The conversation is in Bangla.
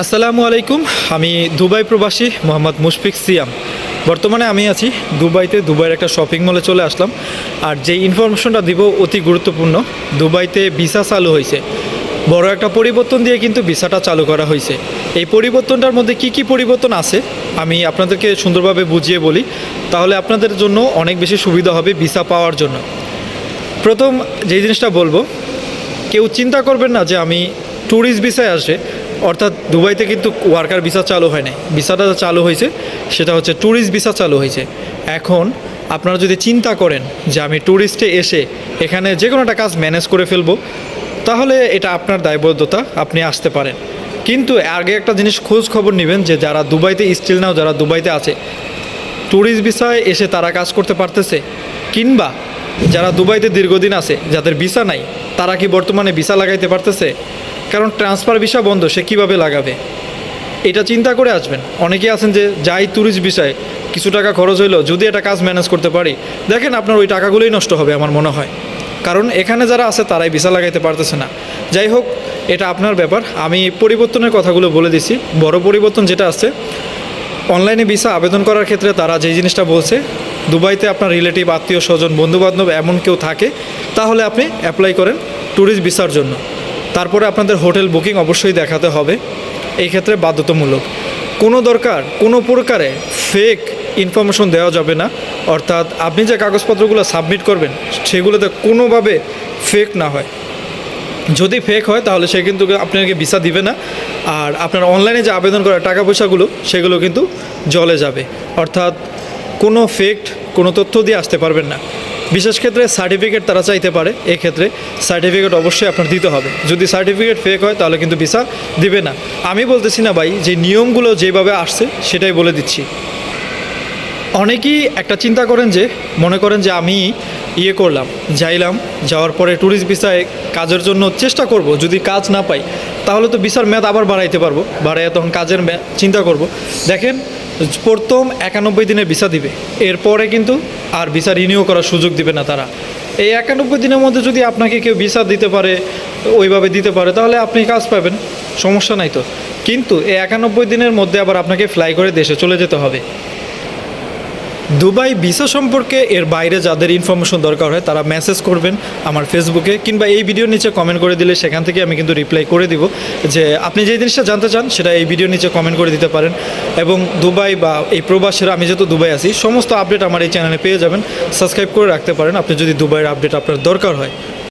আসসালামু আলাইকুম, আমি দুবাই প্রবাসী মোহাম্মদ মুশফিক সিয়াম। বর্তমানে আমি আছি দুবাইতে, দুবাইয়ের একটা শপিং মলে চলে আসলাম। আর যে ইনফরমেশনটা দিব অতি গুরুত্বপূর্ণ, দুবাইতে ভিসা চালু হয়েছে। বড় একটা পরিবর্তন দিয়ে কিন্তু ভিসাটা চালু করা হয়েছে। এই পরিবর্তনটার মধ্যে কি কি পরিবর্তন আছে, আমি আপনাদেরকে সুন্দরভাবে বুঝিয়ে বলি। তাহলে আপনাদের জন্য অনেক বেশি সুবিধা হবে ভিসা পাওয়ার জন্য। প্রথম যে জিনিসটা বলব, কেউ চিন্তা করবেন না যে আমি ট্যুরিস্ট ভিসায় আসে অর্থাৎ দুবাইতে কিন্তু ওয়ার্কার ভিসা চালু হয় নাই। ভিসাটা চালু হয়েছে, সেটা হচ্ছে ট্যুরিস্ট ভিসা চালু হয়েছে। এখন আপনারা যদি চিন্তা করেন যে আমি ট্যুরিস্টে এসে এখানে যে কোনো একটা কাজ ম্যানেজ করে ফেলব, তাহলে এটা আপনার দায়বদ্ধতা, আপনি আসতে পারেন। কিন্তু আগে একটা জিনিস খোঁজ খবর নেবেন যে যারা দুবাইতে স্টিল নাও যারা দুবাইতে আছে ট্যুরিস্ট ভিসায় এসে তারা কাজ করতে পারতেছে? কিংবা যারা দুবাইতে দীর্ঘদিন আছে, যাদের ভিসা নাই, তারা কি বর্তমানে ভিসা লাগাইতে পারতেছে? কারণ ট্রান্সফার ভিসা বন্ধ, সে কীভাবে লাগাবে? এটা চিন্তা করে আসবেন। অনেকেই আছেন যে যাই ট্যুরিস্ট বিষয়ে কিছু টাকা খরচ হইল, যদি এটা কাজ ম্যানেজ করতে পারি। দেখেন আপনার ওই টাকাগুলোই নষ্ট হবে আমার মনে হয়। কারণ এখানে যারা আছে, তারাই ভিসা লাগাইতে পারতেছে না। যাই হোক, এটা আপনার ব্যাপার। আমি পরিবর্তনের কথাগুলো বলে দিছি। বড় পরিবর্তন যেটা আছে, অনলাইনে ভিসা আবেদন করার ক্ষেত্রে তারা যে জিনিসটা বলছে, দুবাইতে আপনার রিলেটিভ, আত্মীয় স্বজন, বন্ধুবান্ধব, এমন কেউ থাকে, তাহলে আপনি অ্যাপ্লাই করেন ট্যুরিস্ট ভিসার জন্য। তারপরে আপনাদের হোটেল বুকিং অবশ্যই দেখাতে হবে। এই ক্ষেত্রে বাধ্যতামূলক। কোনো দরকার, কোনো প্রকারে ফেক ইনফরমেশন দেওয়া যাবে না। অর্থাৎ আপনি যে কাগজপত্রগুলো সাবমিট করবেন, সেগুলোতে কোনোভাবে ফেক না হয়। যদি ফেক হয়, তাহলে সে কিন্তু আপনাকে ভিসা দিবে না। আর আপনার অনলাইনে যে আবেদন করা টাকা পয়সাগুলো সেগুলো কিন্তু জলে যাবে। অর্থাৎ কোনো ফেক্ট কোনো তথ্য দিয়ে আসতে পারবেন না। বিশেষ ক্ষেত্রে সার্টিফিকেট তারা চাইতে পারে, এক্ষেত্রে সার্টিফিকেট অবশ্যই আপনার দিতে হবে। যদি সার্টিফিকেট ফেক হয়, তাহলে কিন্তু ভিসা দিবে না। আমি বলতেছি না ভাই, যে নিয়মগুলো যেভাবে আসছে, সেটাই বলে দিচ্ছি। অনেকেই একটা চিন্তা করেন যে, মনে করেন যে আমি ইয়ে করলাম, যাইলাম, যাওয়ার পরে ট্যুরিস্ট ভিসায় কাজের জন্য চেষ্টা করব, যদি কাজ না পাই, তাহলে তো ভিসার মেয়াদ আবার বাড়াইতে পারব। বাড়াইয়া তখন কাজের চিন্তা করব। দেখেন প্রথম একানব্বই দিনের ভিসা দিবে। এরপরে কিন্তু আর ভিসা রিনিউ করার সুযোগ দিবে না তারা। এই একানব্বই দিনের মধ্যে যদি আপনাকে কেউ ভিসা দিতে পারে, ওইভাবে দিতে পারে, তাহলে আপনি কাজ পাবেন। সমস্যা নাই তো। কিন্তু এই একানব্বই দিনের মধ্যে আবার আপনাকে ফ্লাই করে দেশে চলে যেতে হবে। দুবাই ভিসা সম্পর্কে এর বাইরে যাদের ইনফরমেশন দরকার হয় তারা মেসেজ করবেন আমার ফেসবুকে কিংবা এই ভিডিওর নিচে কমেন্ট করে দিলে সেখান থেকে আমি কিন্তু রিপ্লাই করে দিব যে আপনি যে জিনিসটা জানতে চান সেটা এই ভিডিওর নিচে কমেন্ট করে দিতে পারেন। এবং দুবাই বা এই প্রবাসের, আমি যেহেতু দুবাই আছি, সমস্ত আপডেট আমার এই চ্যানেলে পেয়ে যাবেন। সাবস্ক্রাইব করে রাখতে পারেন। আপনি যদি দুবাইয়ের আপডেট আপনার দরকার হয়